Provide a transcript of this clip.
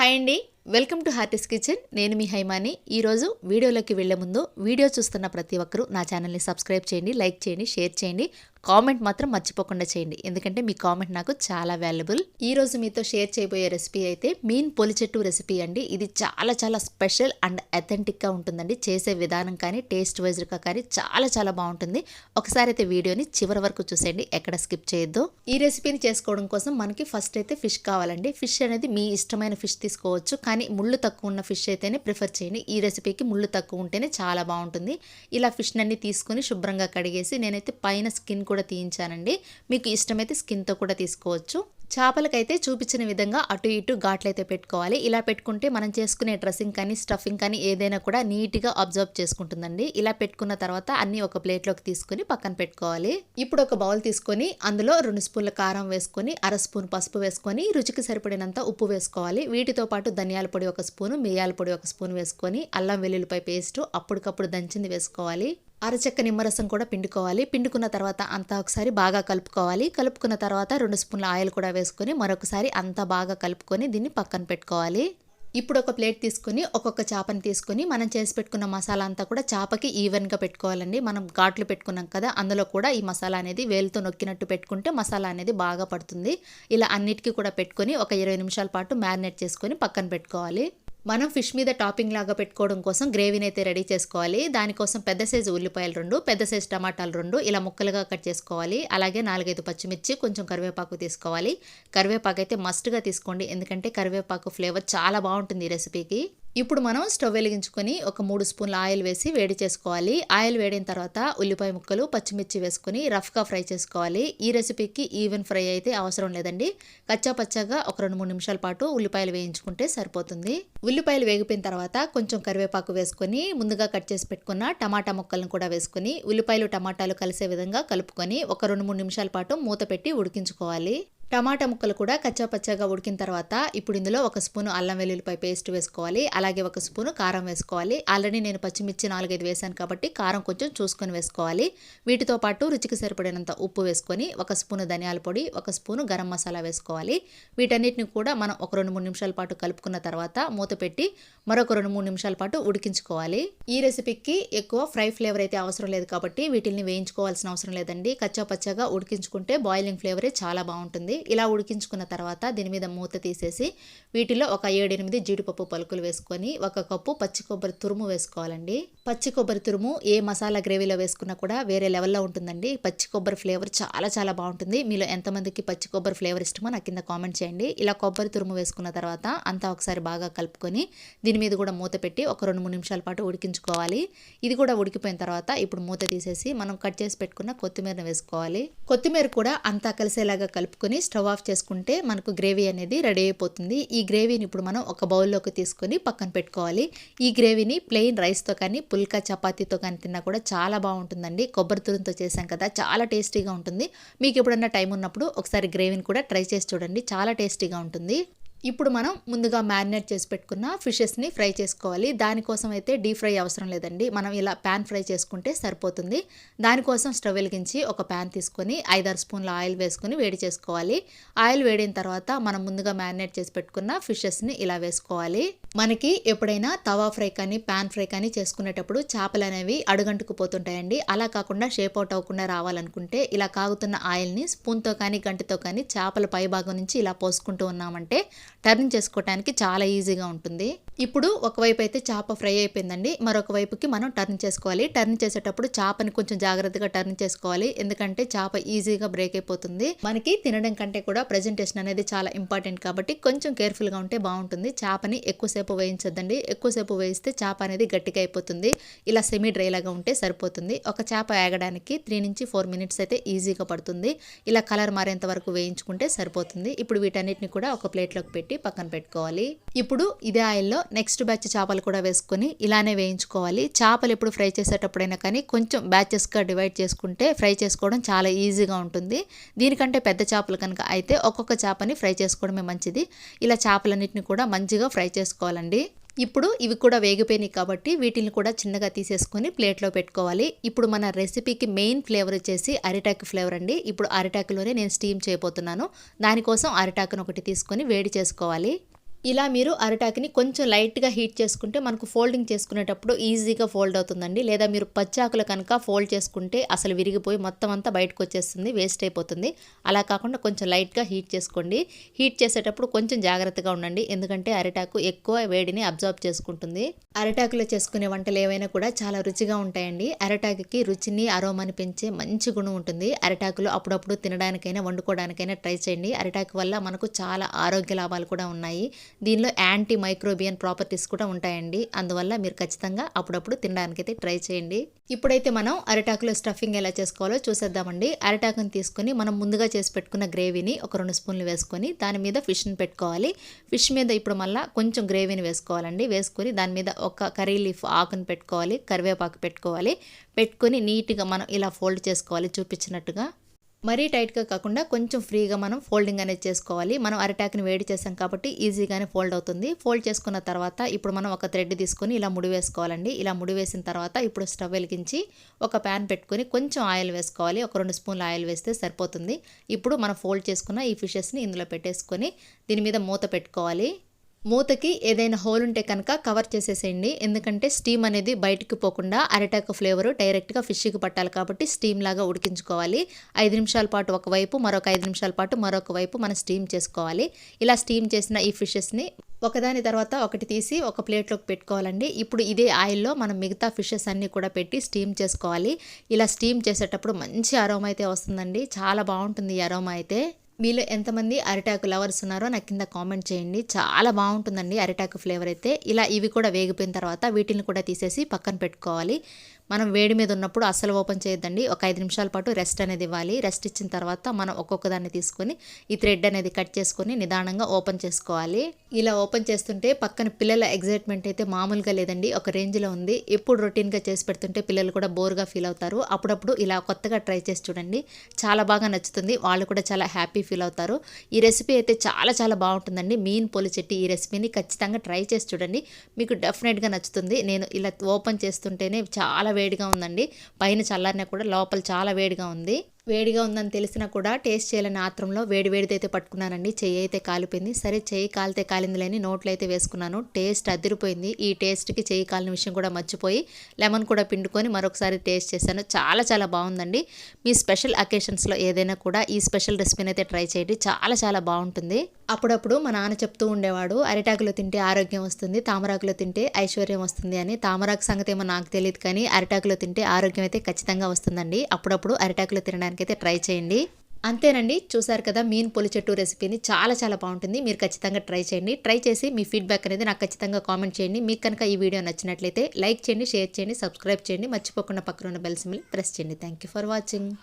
Hi అండి. Welcome to హార్టిస్ kitchen. నేను మీ హైమాని. ఈరోజు వీడియోలోకి వెళ్ళే ముందు వీడియో చూస్తున్న ప్రతి ఒక్కరూ నా ఛానల్ని సబ్స్క్రైబ్ చేయండి లైక్ చేయండి షేర్ చేయండి. కామెంట్ మాత్రం మర్చిపోకుండా చేయండి. ఎందుకంటే మీ కామెంట్ నాకు చాలా వాల్యుబుల్. ఈ రోజు మీతో షేర్ చేయబోయే రెసిపీ అయితే మీన్ పొలిచెట్టు రెసిపీ అండి. ఇది చాలా చాలా స్పెషల్ అండ్ అథెంటిక్గా ఉంటుందండి. చేసే విధానం కానీ టేస్ట్ వైజ్గా కానీ చాలా చాలా బాగుంటుంది. ఒకసారి అయితే వీడియోని చివరి వరకు చూసేయండి. ఎక్కడ స్కిప్ చేయొద్దు. ఈ రెసిపీని చేసుకోవడం కోసం మనకి ఫస్ట్ అయితే ఫిష్ కావాలండి. ఫిష్ అనేది మీ ఇష్టమైన ఫిష్ తీసుకోవచ్చు. కానీ ముళ్ళు తక్కువ ఉన్న ఫిష్ అయితేనే ప్రిఫర్ చేయండి. ఈ రెసిపీకి ముళ్ళు తక్కువ ఉంటేనే చాలా బాగుంటుంది. ఇలా ఫిష్ని అన్ని తీసుకొని శుభ్రంగా కడిగేసి నేనైతే పైన స్కిన్ కూడా తీయించానండి. మీకు ఇష్టమైతే స్కిన్తో కూడా తీసుకోవచ్చు. చేపలకైతే చూపించిన విధంగా అటు ఇటు ఘాట్లయితే పెట్టుకోవాలి. ఇలా పెట్టుకుంటే మనం చేసుకునే డ్రెస్సింగ్ కానీ స్టఫింగ్ కానీ ఏదైనా కూడా నీట్గా అబ్జర్వ్ చేసుకుంటుందండి. ఇలా పెట్టుకున్న తర్వాత అన్నీ ఒక ప్లేట్లోకి తీసుకొని పక్కన పెట్టుకోవాలి. ఇప్పుడు ఒక బౌల్ తీసుకొని అందులో రెండు స్పూన్ల కారం వేసుకొని అర స్పూన్ పసుపు వేసుకొని రుచికి సరిపడినంత ఉప్పు వేసుకోవాలి. వీటితో పాటు ధనియాల పొడి ఒక స్పూను మిరియాల పొడి ఒక స్పూన్ వేసుకొని అల్లం వెల్లుల్లిపై పేస్ట్ అప్పటికప్పుడు దంచింది వేసుకోవాలి. అరచెక్క నిమ్మరసం కూడా పిండుకోవాలి. పిండుకున్న తర్వాత అంతా ఒకసారి బాగా కలుపుకోవాలి. కలుపుకున్న తర్వాత రెండు స్పూన్ల ఆయిల్ కూడా వేసుకొని మరొకసారి అంతా బాగా కలుపుకొని దీన్ని పక్కన పెట్టుకోవాలి. ఇప్పుడు ఒక ప్లేట్ తీసుకొని ఒక్కొక్క చేపని తీసుకొని మనం చేసి పెట్టుకున్న మసాలా అంతా కూడా చేపకి ఈవెన్గా పెట్టుకోవాలండి. మనం ఘాట్లు పెట్టుకున్నాం కదా అందులో కూడా ఈ మసాలా అనేది వేలుతో నొక్కినట్టు పెట్టుకుంటే మసాలా అనేది బాగా పడుతుంది. ఇలా అన్నిటికీ కూడా పెట్టుకొని ఒక ఇరవై నిమిషాల పాటు మ్యారినేట్ చేసుకొని పక్కన పెట్టుకోవాలి. మనం ఫిష్ మీద టాపింగ్ లాగా పెట్టుకోవడం కోసం గ్రేవీని అయితే రెడీ చేసుకోవాలి. దానికోసం పెద్ద సైజు ఉల్లిపాయలు రెండు పెద్ద సైజు టమాటాలు రెండు ఇలా ముక్కలుగా కట్ చేసుకోవాలి. అలాగే నాలుగైదు పచ్చిమిర్చి కొంచెం కరివేపాకు తీసుకోవాలి. కరివేపాకు అయితే మస్ట్గా తీసుకోండి. ఎందుకంటే కరివేపాకు ఫ్లేవర్ చాలా బాగుంటుంది ఈ రెసిపీకి ఇప్పుడు మనం స్టవ్ వెలిగించుకొని ఒక మూడు స్పూన్ల ఆయిల్ వేసి వేడి చేసుకోవాలి. ఆయిల్ వేడిన తర్వాత ఉల్లిపాయ ముక్కలు పచ్చిమిర్చి వేసుకొని రఫ్గా ఫ్రై చేసుకోవాలి. ఈ రెసిపీకి ఈవెన్ ఫ్రై అయితే అవసరం లేదండి. కచ్చా పచ్చగా ఒక రెండు మూడు నిమిషాల పాటు ఉల్లిపాయలు వేయించుకుంటే సరిపోతుంది. ఉల్లిపాయలు వేగిపోయిన తర్వాత కొంచెం కరివేపాకు వేసుకొని ముందుగా కట్ చేసి పెట్టుకున్న టమాటా ముక్కలను కూడా వేసుకొని ఉల్లిపాయలు టమాటాలు కలిసే విధంగా కలుపుకొని ఒక రెండు మూడు నిమిషాల పాటు మూత పెట్టి ఉడికించుకోవాలి. టమాటా ముక్కలు కూడా కచ్చాపచ్చాగా ఉడికిన తర్వాత ఇప్పుడు ఇందులో ఒక స్పూను అల్లం వెల్లుల్లిపై పేస్ట్ వేసుకోవాలి. అలాగే ఒక స్పూను కారం వేసుకోవాలి. ఆల్రెడీ నేను పచ్చిమిర్చి నాలుగైదు వేసాను కాబట్టి కారం కొంచెం చూసుకొని వేసుకోవాలి. వీటితో పాటు రుచికి సరిపడినంత ఉప్పు వేసుకొని ఒక స్పూను ధనియాల పొడి ఒక స్పూను గరం మసాలా వేసుకోవాలి. వీటన్నిటిని కూడా మనం ఒక రెండు మూడు నిమిషాల పాటు కలుపుకున్న తర్వాత మూత పెట్టి మరొక రెండు మూడు నిమిషాల పాటు ఉడికించుకోవాలి. ఈ రెసిపీకి ఎక్కువ ఫ్రై ఫ్లేవర్ అయితే అవసరం లేదు కాబట్టి వీటిని వేయించుకోవాల్సిన అవసరం లేదండి. కచ్చాపచ్చాగా ఉడికించుకుంటే బాయిలింగ్ ఫ్లేవరే చాలా బాగుంటుంది. ఇలా ఉడికించుకున్న తర్వాత దీని మీద మూత తీసేసి వీటిలో ఒక ఏడెనిమిది జీడిపప్పు పలుకులు వేసుకొని ఒక కప్పు పచ్చి కొబ్బరి తురుము వేసుకోవాలండి. పచ్చి కొబ్బరి తురుము ఏ మసాలా గ్రేవీలో వేసుకున్నా కూడా వేరే లెవెల్లో ఉంటుందండి. పచ్చి కొబ్బరి ఫ్లేవర్ చాలా చాలా బాగుంటుంది. మీలో ఎంతమందికి పచ్చి కొబ్బరి ఫ్లేవర్ ఇష్టమో నా కింద కామెంట్ చేయండి. ఇలా కొబ్బరి తురుము వేసుకున్న తర్వాత అంతా ఒకసారి బాగా కలుపుకొని దీని మీద కూడా మూత పెట్టి ఒక రెండు మూడు నిమిషాల పాటు ఉడికించుకోవాలి. ఇది కూడా ఉడికిపోయిన తర్వాత ఇప్పుడు మూత తీసేసి మనం కట్ చేసి పెట్టుకున్న కొత్తిమీరను వేసుకోవాలి. కొత్తిమీర కూడా అంతా కలిసేలాగా కలుపుకొని స్టవ్ ఆఫ్ చేసుకుంటే మనకు గ్రేవీ అనేది రెడీ అయిపోతుంది. ఈ గ్రేవీని ఇప్పుడు మనం ఒక బౌల్లోకి తీసుకొని పక్కన పెట్టుకోవాలి. ఈ గ్రేవీని ప్లెయిన్ రైస్తో కానీ పుల్కా చపాతీతో కానీ తిన్నా కూడా చాలా బాగుంటుందండి. కొబ్బరి తురుముతో చేసాం కదా చాలా టేస్టీగా ఉంటుంది. మీకు ఎప్పుడన్నా టైం ఉన్నప్పుడు ఒకసారి గ్రేవీని కూడా ట్రై చేసి చూడండి. చాలా టేస్టీగా ఉంటుంది. ఇప్పుడు మనం ముందుగా మ్యారినేట్ చేసి పెట్టుకున్న ఫిషెస్ని ఫ్రై చేసుకోవాలి. దానికోసం అయితే డీప్ ఫ్రై అవసరం లేదండి. మనం ఇలా ప్యాన్ ఫ్రై చేసుకుంటే సరిపోతుంది. దానికోసం స్టవ్ వెలిగించి ఒక ప్యాన్ తీసుకొని ఐదారు స్పూన్ల ఆయిల్ వేసుకొని వేడి చేసుకోవాలి. ఆయిల్ వేడిన తర్వాత మనం ముందుగా మ్యారినేట్ చేసి పెట్టుకున్న ఫిషెస్ని ఇలా వేసుకోవాలి. మనకి ఎప్పుడైనా తవా ఫ్రై కానీ ప్యాన్ ఫ్రై కానీ చేసుకునేటప్పుడు చేపలు అనేవి అడుగంటుకు పోతుంటాయండి. అలా కాకుండా షేప్ అవుట్ అవ్వకుండా రావాలనుకుంటే ఇలా కాగుతున్న ఆయిల్ని స్పూన్తో కానీ గంటితో కానీ చేపల పై భాగం నుంచి ఇలా పోసుకుంటూ ఉన్నామంటే టర్న్ చేసుకోవటానికి చాలా ఈజీగా ఉంటుంది. ఇప్పుడు ఒకవైపు అయితే చేప ఫ్రై అయిపోయిందండి. మరొక వైపుకి మనం టర్న్ చేసుకోవాలి. టర్న్ చేసేటప్పుడు చేపని కొంచెం జాగ్రత్తగా టర్న్ చేసుకోవాలి. ఎందుకంటే చేప ఈజీగా బ్రేక్ అయిపోతుంది. మనకి తినడం కంటే కూడా ప్రజెంటేషన్ అనేది చాలా ఇంపార్టెంట్ కాబట్టి కొంచెం కేర్ఫుల్గా ఉంటే బాగుంటుంది. చేపని ఎక్కువసేపు వేయించొద్దండి. ఎక్కువసేపు వేయిస్తే చేప అనేది గట్టిగా అయిపోతుంది. ఇలా సెమీ డ్రై లాగా ఉంటే సరిపోతుంది. ఒక చేప వేగడానికి త్రీ నుంచి ఫోర్ మినిట్స్ అయితే ఈజీగా పడుతుంది. ఇలా కలర్ మారేంత వరకు వేయించుకుంటే సరిపోతుంది. ఇప్పుడు వీటన్నిటిని కూడా ఒక ప్లేట్లోకి పెట్టి పక్కన పెట్టుకోవాలి. ఇప్పుడు ఇదే ఆయిల్లో నెక్స్ట్ బ్యాచ్ చేపలు కూడా వేసుకొని ఇలానే వేయించుకోవాలి. చేపలు ఎప్పుడు ఫ్రై చేసేటప్పుడైనా కానీ కొంచెం బ్యాచెస్గా డివైడ్ చేసుకుంటే ఫ్రై చేసుకోవడం చాలా ఈజీగా ఉంటుంది. దీనికంటే పెద్ద చేపలు కనుక అయితే ఒక్కొక్క చేపని ఫ్రై చేసుకోవడమే మంచిది. ఇలా చేపలన్నింటిని కూడా మంచిగా ఫ్రై చేసుకోవాలండి. ఇప్పుడు ఇవి కూడా వేగిపోయినాయి కాబట్టి వీటిని కూడా చిన్నగా తీసేసుకొని ప్లేట్లో పెట్టుకోవాలి. ఇప్పుడు మన రెసిపీకి మెయిన్ ఫ్లేవర్ వచ్చేసి అరిటాకు ఫ్లేవర్ అండి. ఇప్పుడు అరిటాకులోనే నేను స్టీమ్ చేయబోతున్నాను. దానికోసం అరిటాకును ఒకటి తీసుకొని వేడి చేసుకోవాలి. ఇలా మీరు అరిటాకుని కొంచెం లైట్గా హీట్ చేసుకుంటే మనకు ఫోల్డింగ్ చేసుకునేటప్పుడు ఈజీగా ఫోల్డ్ అవుతుందండి. లేదా మీరు పచ్చాకులు కనుక ఫోల్డ్ చేసుకుంటే అసలు విరిగిపోయి మొత్తం అంతా బయటకు వచ్చేస్తుంది వేస్ట్ అయిపోతుంది. అలా కాకుండా కొంచెం లైట్గా హీట్ చేసుకోండి. హీట్ చేసేటప్పుడు కొంచెం జాగ్రత్తగా ఉండండి. ఎందుకంటే అరిటాకు ఎక్కువ వేడిని అబ్జర్వ్ చేసుకుంటుంది. అరిటాకులో చేసుకునే వంటలు ఏవైనా కూడా చాలా రుచిగా ఉంటాయండి. అరటాకుకి రుచిని అరోమాని పెంచే మంచి గుణం ఉంటుంది. అరిటాకులు అప్పుడప్పుడు తినడానికైనా వండుకోవడానికైనా ట్రై చేయండి. అరిటాకు వల్ల మనకు చాలా ఆరోగ్య లాభాలు కూడా ఉన్నాయి. దీనిలో యాంటీ మైక్రోబియన్ ప్రాపర్టీస్ కూడా ఉంటాయండి. అందువల్ల మీరు ఖచ్చితంగా అప్పుడప్పుడు తినడానికైతే ట్రై చేయండి. ఇప్పుడైతే మనం అరిటాకులో స్టఫింగ్ ఎలా చేసుకోవాలో చూసేద్దామండి. అరిటాకుని తీసుకొని మనం ముందుగా చేసి పెట్టుకున్న గ్రేవీని ఒక రెండు స్పూన్లు వేసుకొని దాని మీద ఫిష్ని పెట్టుకోవాలి. ఫిష్ మీద ఇప్పుడు మళ్ళీ కొంచెం గ్రేవీని వేసుకోవాలండి. వేసుకొని దాని మీద ఒక కర్రీ లీఫ్ ఆకుని పెట్టుకోవాలి. కరివేపాకు పెట్టుకోవాలి. పెట్టుకొని నీట్గా మనం ఇలా ఫోల్డ్ చేసుకోవాలి చూపించినట్టుగా. మరీ టైట్గా కాకుండా కొంచెం ఫ్రీగా మనం ఫోల్డింగ్ అనేది చేసుకోవాలి. మనం అరిటాక్ని వేడి చేసాం కాబట్టి ఈజీగానే ఫోల్డ్ అవుతుంది. ఫోల్డ్ చేసుకున్న తర్వాత ఇప్పుడు మనం ఒక థ్రెడ్ తీసుకొని ఇలా ముడి వేసుకోవాలండి. ఇలా ముడి వేసిన తర్వాత ఇప్పుడు స్టవ్ వెలిగించి ఒక ప్యాన్ పెట్టుకొని కొంచెం ఆయిల్ వేసుకోవాలి. ఒక రెండు స్పూన్లు ఆయిల్ వేస్తే సరిపోతుంది. ఇప్పుడు మనం ఫోల్డ్ చేసుకున్న ఈ ఫిషెస్ని ఇందులో పెట్టేసుకొని దీని మీద మూత పెట్టుకోవాలి. మూతకి ఏదైనా హోల్ ఉంటే కనుక కవర్ చేసేసేయండి. ఎందుకంటే స్టీమ్ అనేది బయటికి పోకుండా అరిటాకు ఫ్లేవర్ డైరెక్ట్గా ఫిష్కి పట్టాలి కాబట్టి స్టీమ్ లాగా ఉడికించుకోవాలి. ఐదు నిమిషాల పాటు ఒకవైపు మరొక ఐదు నిమిషాల పాటు మరొక వైపు మనం స్టీమ్ చేసుకోవాలి. ఇలా స్టీమ్ చేసిన ఈ ఫిషెస్ని ఒకదాని తర్వాత ఒకటి తీసి ఒక ప్లేట్లోకి పెట్టుకోవాలండి. ఇప్పుడు ఇదే ఆయిల్లో మనం మిగతా ఫిషెస్ అన్నీ కూడా పెట్టి స్టీమ్ చేసుకోవాలి. ఇలా స్టీమ్ చేసేటప్పుడు మంచి అరోమా అయితే వస్తుందండి. చాలా బాగుంటుంది ఈ అరోమా అయితే. మీలో ఎంతమంది అరిటాకు లవర్స్ ఉన్నారో నాకు కింద కామెంట్ చేయండి. చాలా బాగుంటుందండి అరిటాకు ఫ్లేవర్ అయితే. ఇలా ఇవి కూడా వేగిపోయిన తర్వాత వీటిని కూడా తీసేసి పక్కన పెట్టుకోవాలి. మనం వేడి మీద ఉన్నప్పుడు అస్సలు ఓపెన్ చేయొద్దండి. ఒక ఐదు నిమిషాల పాటు రెస్ట్ అనేది ఇవ్వాలి. రెస్ట్ ఇచ్చిన తర్వాత మనం ఒక్కొక్క దాన్ని తీసుకొని ఈ థ్రెడ్ అనేది కట్ చేసుకొని నిదానంగా ఓపెన్ చేసుకోవాలి. ఇలా ఓపెన్ చేస్తుంటే పక్కన పిల్లల ఎగ్జైట్మెంట్ అయితే మామూలుగా లేదండి. ఒక రేంజ్లో ఉంది. ఎప్పుడు రొటీన్గా చేసి పెడుతుంటే పిల్లలు కూడా బోర్గా ఫీల్ అవుతారు. అప్పుడప్పుడు ఇలా కొత్తగా ట్రై చేసి చూడండి. చాలా బాగా నచ్చుతుంది. వాళ్ళు కూడా చాలా హ్యాపీ ఫీల్ అవుతారు. ఈ రెసిపీ అయితే చాలా చాలా బాగుంటుందండి. మీన్ పొలిచెట్టి ఈ రెసిపీని ఖచ్చితంగా ట్రై చేసి చూడండి. మీకు డెఫినెట్గా నచ్చుతుంది. నేను ఇలా ఓపెన్ చేస్తుంటేనే చాలా వేడిగా ఉందండి. పైన చల్లారినా కూడా లోపల చాలా వేడిగా ఉంది. వేడిగా ఉందని తెలిసినా కూడా టేస్ట్ చేయాలని ఆత్రంలో వేడి వేడితో అయితే పట్టుకున్నానండి. చెయ్యి అయితే కాలిపోయింది. సరే చెయ్యి కాలితే కాలింది లేని నోట్లో అయితే వేసుకున్నాను. టేస్ట్ అదిరిపోయింది. ఈ టేస్ట్కి చెయ్యి కాలిన విషయం కూడా మర్చిపోయి లెమన్ కూడా పిండుకొని మరొకసారి టేస్ట్ చేశాను. చాలా చాలా బాగుందండి. మీ స్పెషల్ అకేషన్స్లో ఏదైనా కూడా ఈ స్పెషల్ రెసిపీని అయితే ట్రై చేయండి. చాలా చాలా బాగుంటుంది. అప్పుడప్పుడు మా నాన్న చెప్తూ ఉండేవాడు అరిటాకులో తింటే ఆరోగ్యం వస్తుంది తామరాకులో తింటే ఐశ్వర్యం వస్తుంది అని. తామరాకు సంగతి ఏమో నాకు తెలియదు కానీ అరిటాకులో తింటే ఆరోగ్యం అయితే ఖచ్చితంగా వస్తుందండి. అప్పుడప్పుడు అరిటాకులో తినడానికి అయితే ట్రై చేయండి. అంతేనండి చూసారు కదా మీన్ పొలి చెట్టు రెసిపీని చాలా చాలా బాగుంటుంది. మీరు ఖచ్చితంగా ట్రై చేయండి. ట్రై చేసి మీ ఫీడ్బ్యాక్ అనేది నాకు ఖచ్చితంగా కామెంట్ చేయండి. మీకు కనుక ఈ వీడియో నచ్చినట్లయితే లైక్ చేయండి షేర్ చేయండి సబ్స్క్రైబ్ చేయండి. మర్చిపోకుండా పక్కన ఉన్న బెల్ సిమ్ని ప్రెస్ చేయండి. Thank for watching.